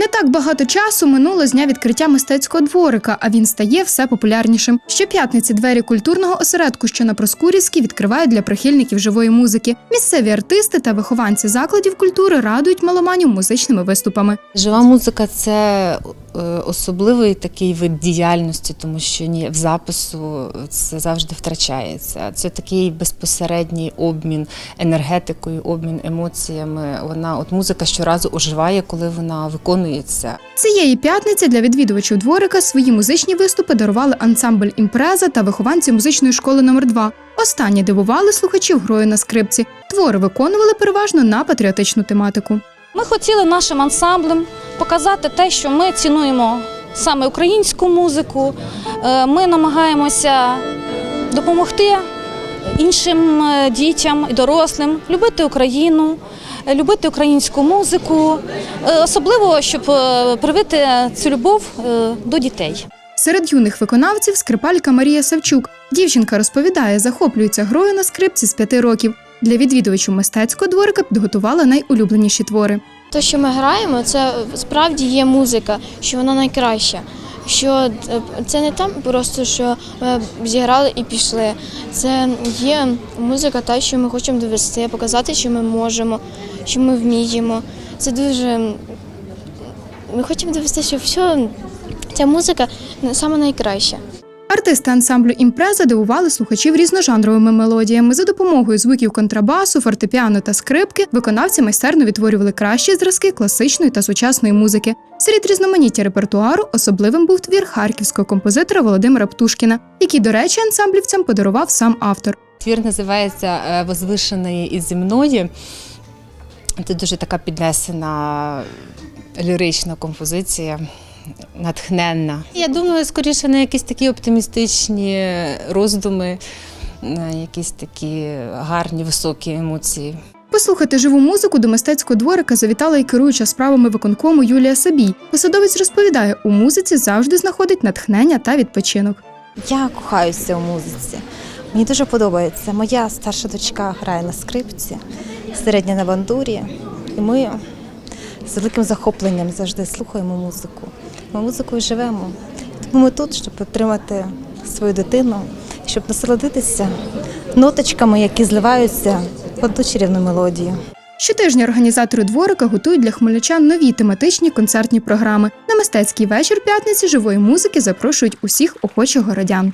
Не так багато часу минуло з дня відкриття мистецького дворика, а він стає все популярнішим. Щоп'ятниці двері культурного осередку, що на Проскурівській, відкривають для прихильників живої музики. Місцеві артисти та вихованці закладів культури радують маломанів музичними виступами. Жива музика це особливий такий вид діяльності, тому що ні в запису це завжди втрачається. Це такий безпосередній обмін енергетикою, обмін емоціями. Вона от музика щоразу оживає, коли вона виконується. Цієї п'ятниці для відвідувачів дворика свої музичні виступи дарували ансамбль імпреза та вихованці музичної школи номер 2 Останні дивували слухачів грою на скрипці. Твори виконували переважно на патріотичну тематику. Ми хотіли нашим ансамблем показати те, що ми цінуємо саме українську музику. Е, Ми намагаємося допомогти іншим е, дітям і дорослим любити Україну, е, любити українську музику, особливо щоб привити цю любов до дітей. Серед юних виконавців скрипалька Марія Савчук. Дівчинка розповідає, захоплюється грою на скрипці з п'яти років. Для відвідувачів мистецького дворика підготувала найулюбленіші твори. Те, що ми граємо, це справді є музика, що вона найкраща. Що е, це не там просто, що ми зіграли і пішли. Це є музика, та, що ми хочемо довести, показати, що ми можемо, що ми вміємо. Це дуже. Ми хочемо довести, що все, ця музика саме найкраща. Артисти ансамблю імпреза дивували слухачів різножанровими мелодіями. За допомогою звуків контрабасу, фортепіано та скрипки виконавці майстерно відтворювали кращі зразки класичної та сучасної музики. Серед різноманіття репертуару особливим був твір харківського композитора Володимира Птушкіна, який, до речі, ансамблівцям подарував сам автор. Твір називається е, Возвишеної і земної. Це дуже така піднесена лірична композиція, натхненна. Я думаю, скоріше на якісь такі оптимістичні роздуми, на якісь такі гарні, високі емоції. Послухати живу музику до мистецького дворика завітала і керуюча справами виконкому Юлія Сабій. Посадовець розповідає, у музиці завжди знаходить натхнення та відпочинок. Я кохаюся у музиці. Мені дуже подобається. Моя старша дочка грає на скрипці, середня на бандурі. І ми з великим захопленням завжди слухаємо музику. Ми музикою живемо. Тому ми тут, щоб підтримати свою дитину, щоб насолодитися ноточками, які зливаються в одну чарівну мелодію. Щотижня організатори дворика готують для хмельничан нові тематичні концертні програми. На мистецький вечір п'ятниці живої музики запрошують усіх охочих городян.